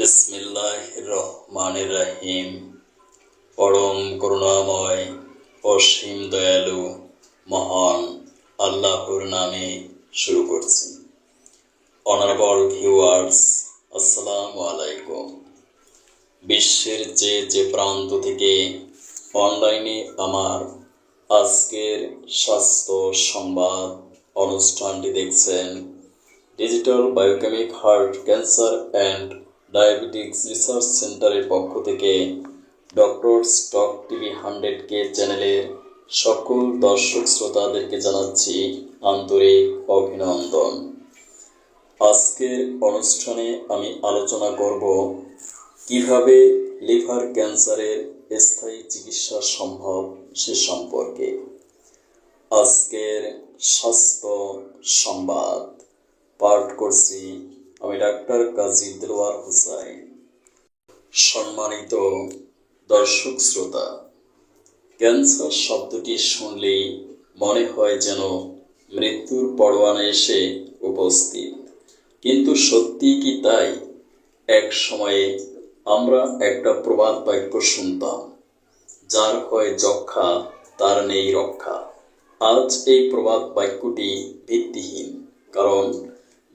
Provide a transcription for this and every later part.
বিসমিল্লাহ রহমানির রাহিম পরম করুণাময়, অসীম দয়ালু, মহান, আল্লাহর নামে শুরু করছি। অনারেবল ভিউয়ার্স আসসালামু আলাইকুম। বিশ্বের যে যে প্রান্ত থেকে অনলাইনে আমার আজকের স্বাস্থ্য সংবাদ অনুষ্ঠানটি দেখছেন digital biochemic heart cancer and diabetics research সেন্টারের পক্ষ থেকে ডক্টর স্টক টিভি হান্ড্রেড কে চ্যানেলের সকল দর্শক শ্রোতাদেরকে জানাচ্ছি আন্তরিক অভিনন্দন। আজকের অনুষ্ঠানে আমি আলোচনা করব কীভাবে লিভার ক্যান্সারের স্থায়ী চিকিৎসা সম্ভব সে সম্পর্কে। আজকের স্বাস্থ্য সংবাদ পাঠ করছি আমি ডাক্তার কাজী দেলোয়ার হুসাইন। সম্মানিত দর্শক শ্রোতা, ক্যান্সার শব্দটি শুনলেই মনে হয় যেন মৃত্যুর পরোয়ানা এসে উপস্থিত। কিন্তু সত্যি কি তাই? এক সময়ে আমরা একটা প্রবাদ বাক্য শুনতাম, যার হয় যক্ষা, তার নেই রক্ষা। আজ এই প্রবাদ বাক্যটি ভিত্তিহীন, কারণ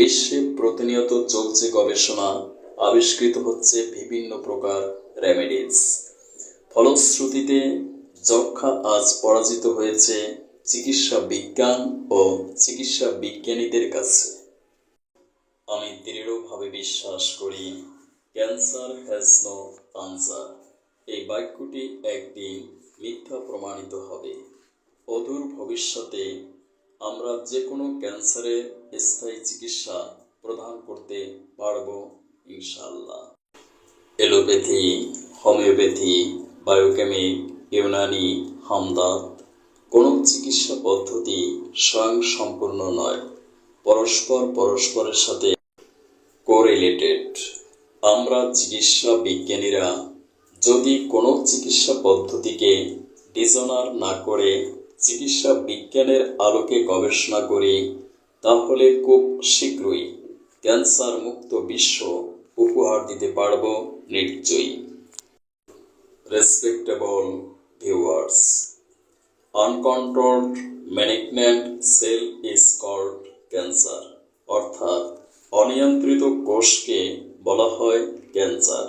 বিশ্বে প্রতিনিয়ত চলছে গবেষণা, আবিষ্কৃত হচ্ছে বিভিন্ন প্রকার রেমেডিজ। ফলশ্রুতিতে যক্ষা আজ পরাজিত হয়েছে চিকিৎসা বিজ্ঞান ও চিকিৎসা বিজ্ঞানীদের কাছে। আমি দৃঢ়ভাবে বিশ্বাস করি, ক্যান্সার হ্যাজ নো আনসার এই বাক্যটি একদিন মিথ্যা প্রমাণিত হবে। অদূর ভবিষ্যতে আমরা যে কোনো ক্যান্সারের স্থায়ী চিকিৎসা প্রদান করতে পারব ইনশাল্লাহ allopathy, homeopathy, biochemic, Unani Hamdard কোনো চিকিৎসা পদ্ধতি স্বয়ং সম্পূর্ণ নয়, পরস্পর পরস্পরের সাথে কোরিলেটেড আমরা চিকিৎসা বিজ্ঞানীরা যদি কোনো চিকিৎসা পদ্ধতিকে ডিজনার না করে চিকিৎসা বিজ্ঞানের আলোকে গবেষণা করি, তাহলে খুব শীঘ্রই ক্যান্সার মুক্ত বিশ্ব উপহার দিতে পারব নিশ্চয়ই respectable viewers uncontrolled malignant cell is called cancer অর্থাৎ অনিয়ন্ত্রিত কোষকে বলা হয় ক্যান্সার।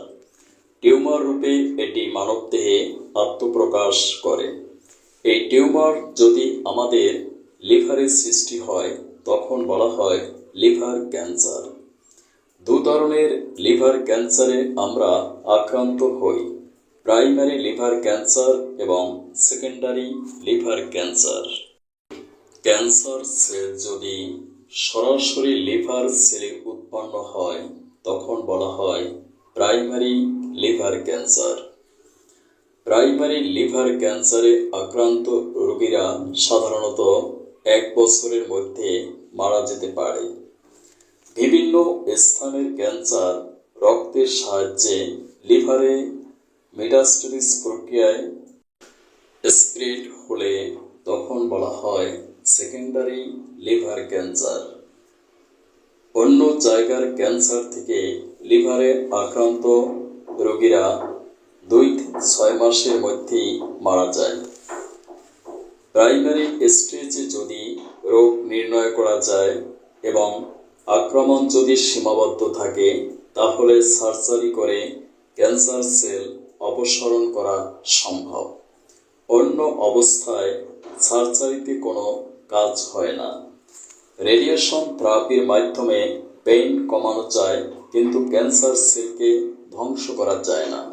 টিউমার রূপে এটি মানবদেহে আত্মপ্রকাশ করে। এই টিউমার যদি আমাদের লিভারে সৃষ্টি হয়, তখন বলা হয় লিভার ক্যান্সার। দু ধরনের লিভার ক্যান্সারে আমরা আক্রান্ত হই। প্রাইমারি লিভার ক্যান্সার এবং secondary liver cancer. Cancer cell যদি সরাসরি লিভার সেলে উৎপন্ন হয়, তখন বলা হয় primary liver cancer. Primary liver ক্যান্সারে আক্রান্ত রোগীরা সাধারণত এক বছরের মধ্যে মারা যেতে পারে। বিভিন্ন স্থানের ক্যান্সার রক্তের সাহায্যে লিভারে মেটাস্টারিস প্রক্রিয়ায় স্প্রেড হলে তখন বলা হয় সেকেন্ডারি লিভার ক্যান্সার। অন্য জায়গার ক্যান্সার থেকে লিভারে আক্রান্ত রোগীরা দুই ছয় মাসের মধ্যেই মারা যায়। প্রাইমারি স্টেজে যদি রোগ নির্ণয় করা যায় এবং আক্রমণ যদি সীমাবদ্ধ থাকে, তাহলে সার্জারি করে ক্যান্সার সেল অপসারণ করা সম্ভব। অন্য অবস্থায় সার্জারিতে কোনো কাজ হয় না। রেডিয়েশন থেরাপির মাধ্যমে পেইন কমানো যায়, কিন্তু ক্যান্সার সেলকে ধ্বংস করা যায় না।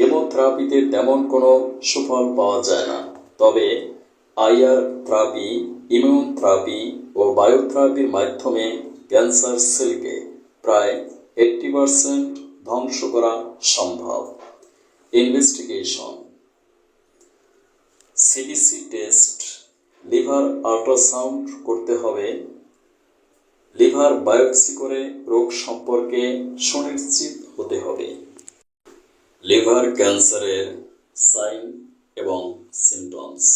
কেমোথেরাপিতে তেমন কোনো সুফল পাওয়া যায় না। তবে আইআর থেরাপি ইমিউন থেরাপি ও বায়োথেরাপির মাধ্যমে ক্যান্সার সেলকে প্রায় এইট্টি পারসেন্ট ধ্বংস করা সম্ভব। Investigation. CBC test, liver ultrasound করতে হবে। লিভার বায়োপসি করে রোগ সম্পর্কে সুনিশ্চিত হতে হবে। লিভার ক্যান্সারের সাইন এবং সিমটমস।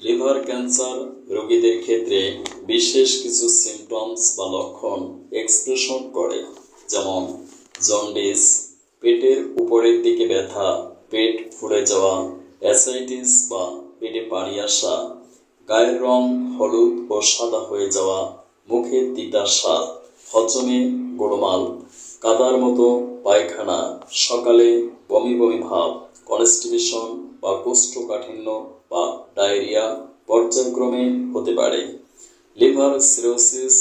লিভার ক্যান্সার রোগীদের ক্ষেত্রে বিশেষ কিছু সিমটমস বা লক্ষণ এক্সপ্রেশন করে, যেমন জন্ডিস, পেটের উপরের দিকে ব্যথা, পেট ফুলে যাওয়া, অ্যাসাইটিস বা পেটে পানি আসা, গায়ের রং হলুদ ও সাদা হয়ে যাওয়া, মুখে তিতার স্বাদ হজমে গোলমাল, কাদার মতো পায়খানা, সকালে বমি বমি ভাব কনস্টিপেশন বা কোষ্ঠকাঠিন্য বা ডায়রিয়া পর্যায়ক্রমে হতে পারে। লিভার সিরোসিস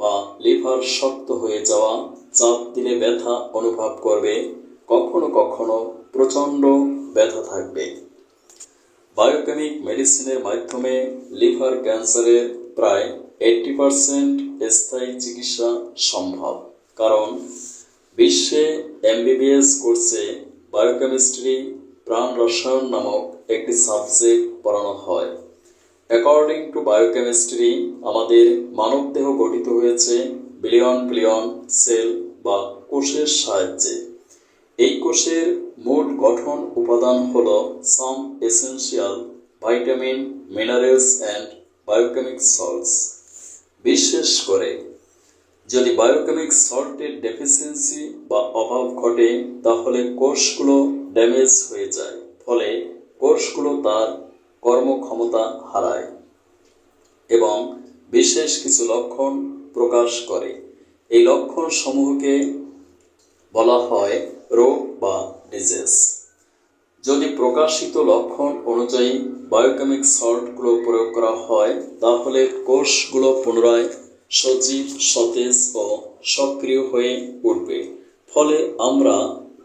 বা লিভার শক্ত হয়ে যাওয়া, চাপ দিলে ব্যথা অনুভব করবে, কখনো কখনো প্রচণ্ড ব্যথা থাকবে। বায়োকেমিক মেডিসিনের মাধ্যমে লিভার ক্যান্সারের প্রায় এইটটি পারসেন্ট স্থায়ী চিকিৎসা সম্ভব, কারণ বিশ্বে এমবিবিএস কোর্সে বায়োকেমিস্ট্রি প্রাণ রসায়ন নামক একটি সাবজেক্ট পড়ানো হয়। অ্যাকর্ডিং টু বায়োকেমিস্ট্রি আমাদের মানবদেহ গঠিত হয়েছে বিলিয়ন বিলিয়ন সেল বা কোষের সাহায্যে। এই কোষের মূল গঠন উপাদান হল some essential vitamin minerals and biochemic salts বিশেষ করে যদি বায়োকেমিক সল্টের ডেফিসিয়েন্সি বা অভাব ঘটে, তাহলে কোষগুলো ড্যামেজ হয়ে যায়। ফলে কোষগুলো তার কর্মক্ষমতা হারায় এবং বিশেষ কিছু লক্ষণ প্রকাশ করে। এই লক্ষণ সমূহকে বলা হয় রোগ বা ডিজিজ যদি প্রকাশিত লক্ষণ অনুযায়ী বায়োকেমিক সল্টগুলো প্রয়োগ করা হয়, তাহলে কোষগুলো পুনরায় সজীব, সতেজ ও সক্রিয় হয়ে উঠবে। ফলে আমরা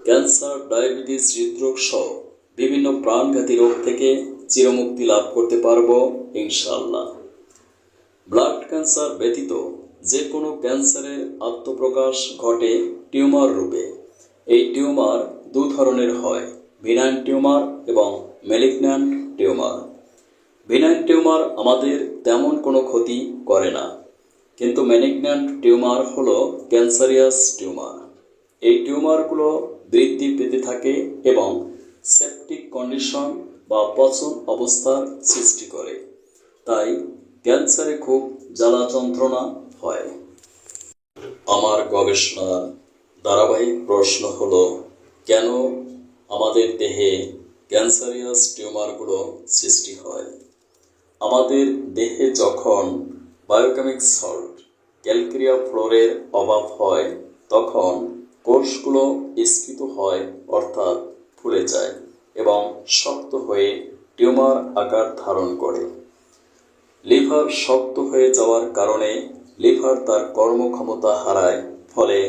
ক্যান্সার, ডায়াবেটিস, হৃদরোগ সহ বিভিন্ন প্রাণঘাতী রোগ থেকে চিরমুক্তি লাভ করতে পারব ইনশাল্লাহ ব্লাড ক্যান্সার ব্যতীত যে কোনো ক্যান্সারের আত্মপ্রকাশ ঘটে টিউমার রূপে। এই টিউমার দু ধরনের হয় ভিনাইন টিউমার এবং মেলিগন্যান্ট টিউমার। ভিনাইন টিউমার আমাদের তেমন কোনো ক্ষতি করে না। কিন্তু ম্যালিগন্যান্ট টিউমার হলো ক্যান্সারিয়াস টিউমার এই টিউমারগুলো বৃদ্ধি পেতে থাকে এবং সেপটিক কন্ডিশন বা পচন অবস্থার সৃষ্টি করে। তাই ক্যান্সারে খুব জ্বালা যন্ত্রণা হয়। আমার গবেষণার ধারাবাহিক প্রশ্ন হলো, কেন আমাদের দেহে ক্যান্সারিয়াস টিউমারগুলো সৃষ্টি হয়? আমাদের দেহে যখন বায়োকেমিক সল্ট ক্যালকেরিয়া ফ্লোরের অভাব হয় তখন কোষগুলো স্ফীত হয়, অর্থাৎ ফুলে যায় এবং শক্ত হয়ে টিউমার আকার ধারণ করে। লিভার শক্ত হয়ে যাওয়ার কারণে লিভার তার কর্মক্ষমতা হারায়, ফলে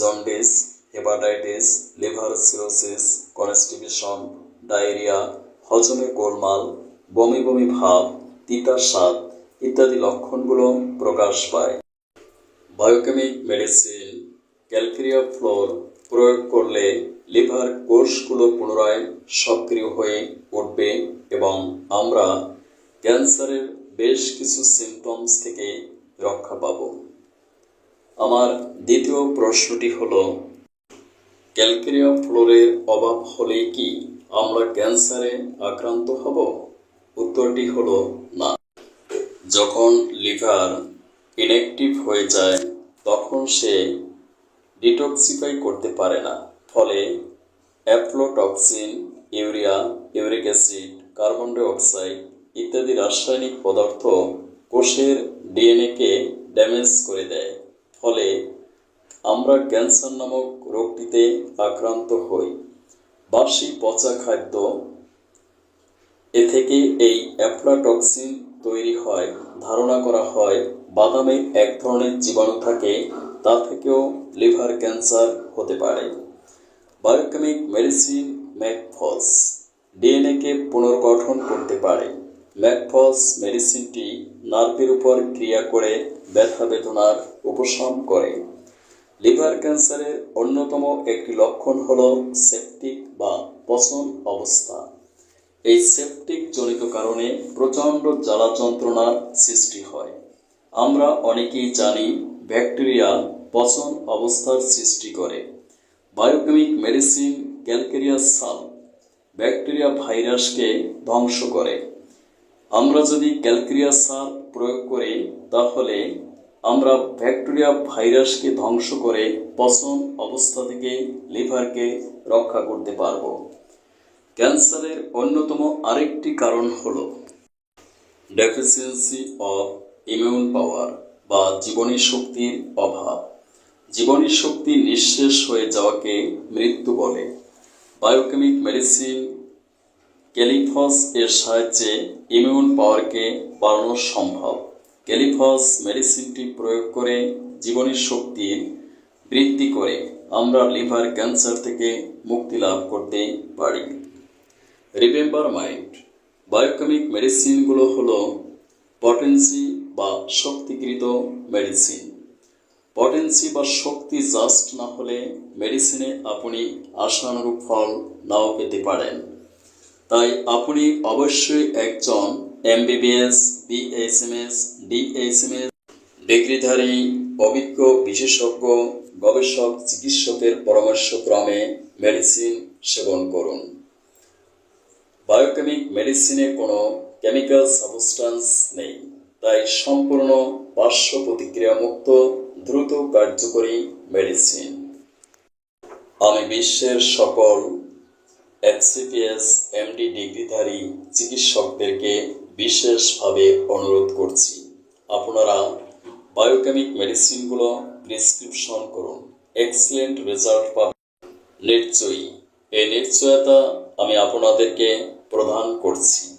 jaundice, hepatitis, liver cirrhosis, constipation, diarrhoea, হজমে গোলমাল, বমি বমি ভাব তিতা স্বাদ ইত্যাদি লক্ষণগুলো প্রকাশ পায়। বায়োকেমিক মেডিসিন ক্যালকেরিয়া ফ্লোর প্রয়োগ করলে লিভার কোষগুলো পুনরায় সক্রিয় হয়ে উঠবে এবং আমরা ক্যান্সারের বেশ কিছু সিমটমস থেকে রক্ষা পাব। আমার দ্বিতীয় প্রশ্নটি হলো ক্যালকেরিয়া ফ্লোরের অভাব হলেই কি আমরা ক্যান্সারে আক্রান্ত হব? উত্তরটি হলো যখন লিভার ইনঅ্যাক্টিভ হয়ে যায়, তখন সে ডিটক্সিফাই করতে পারে না। ফলে aflatoxin urea, uric acid, carbon dioxide ইত্যাদি রাসায়নিক পদার্থ কোষের ডিএনএকে ড্যামেজ করে দেয়। ফলে আমরা ক্যান্সার নামক রোগটিতে আক্রান্ত হই। বার্ষিক পচা খাদ্য, এ থেকে এই অ্যাফ্লাটক্সিন তৈরি হয়, ধারণা করা হয়, বাদামে এক ধরনের জীবাণু থাকে, তা থেকেও লিভার ক্যান্সার হতে পারে। বায়োকেমিক মেডিসিন ম্যাকফস ডিএনএকে পুনর্গঠন করতে পারে। ম্যাকফস মেডিসিনটি নার্ভের উপর ক্রিয়া করে ব্যথা বেদনার উপশম করে। লিভার ক্যান্সারের অন্যতম একটি লক্ষণ হল সেপটিক বা পচন অবস্থা। এই সেপটিক জনিত কারণে প্রচণ্ড জ্বালা যন্ত্রণার সৃষ্টি হয়। আমরা অনেকেই জানি ব্যাকটেরিয়া পচন অবস্থার সৃষ্টি করে। বায়োকেমিক মেডিসিন ক্যালকেরিয়া সাল ব্যাকটেরিয়া ভাইরাসকে ধ্বংস করে। আমরা যদি ক্যালকেরিয়া সার প্রয়োগ করি, তাহলে আমরা ব্যাকটেরিয়া ভাইরাসকে ধ্বংস করে পচন অবস্থা থেকে লিভারকে রক্ষা করতে পারব। ক্যান্সারের অন্যতম আরেকটি কারণ হল ডেফিসিয়েন্সি অফ ইমিউন পাওয়ার বা জীবনী শক্তির অভাব। জীবনী শক্তি নিঃশেষ হয়ে যাওয়াকে মৃত্যু বলে। বায়োকেমিক মেডিসিন ক্যালিফস এর সাহায্যে ইমিউন পাওয়ারকে বাড়ানো সম্ভব। ক্যালিফস মেডিসিনটি প্রয়োগ করে জীবনী শক্তি বৃদ্ধি করে আমরা লিভার ক্যান্সার থেকে মুক্তি লাভ করতে পারি। রিমেম্বার মাইন্ড বায়োকেমিক মেডিসিনগুলো হলো পটেন্সি বা শক্তিকৃত মেডিসিন পটেন্সি বা শক্তি জাস্ট না হলে মেডিসিনে আপনি আশানুরূপ ফল নাও পেতে পারেন। তাই আপনি অবশ্যই একজন এমবিবিএস বিএসএমএস ডিএসএমএস ডিগ্রিধারী, অভিজ্ঞ বিশেষজ্ঞ, গবেষক, চিকিৎসকের পরামর্শক্রমে মেডিসিন সেবন করুন। বায়োকেমিক মেডিসিনে কোনো কেমিক্যাল সাবস্টান্স নেই, তাই সম্পূর্ণ পার্শ্ব প্রতিক্রিয়া মুক্ত, দ্রুত কার্যকরী মেডিসিন। আমি বিশ্বের সকল এফসিপিএস, এমডি ডিগ্রিধারী চিকিৎসকদেরকে বিশেষভাবে অনুরোধ করছি, আপনারা বায়োকেমিক মেডিসিনগুলো প্রেসক্রিপশন করুন। এক্সিলেন্ট রেজাল্ট পাবেন। নিশ্চয়ই। এই নিশ্চয়তা আমি আপনাদেরকে প্রদান করছি।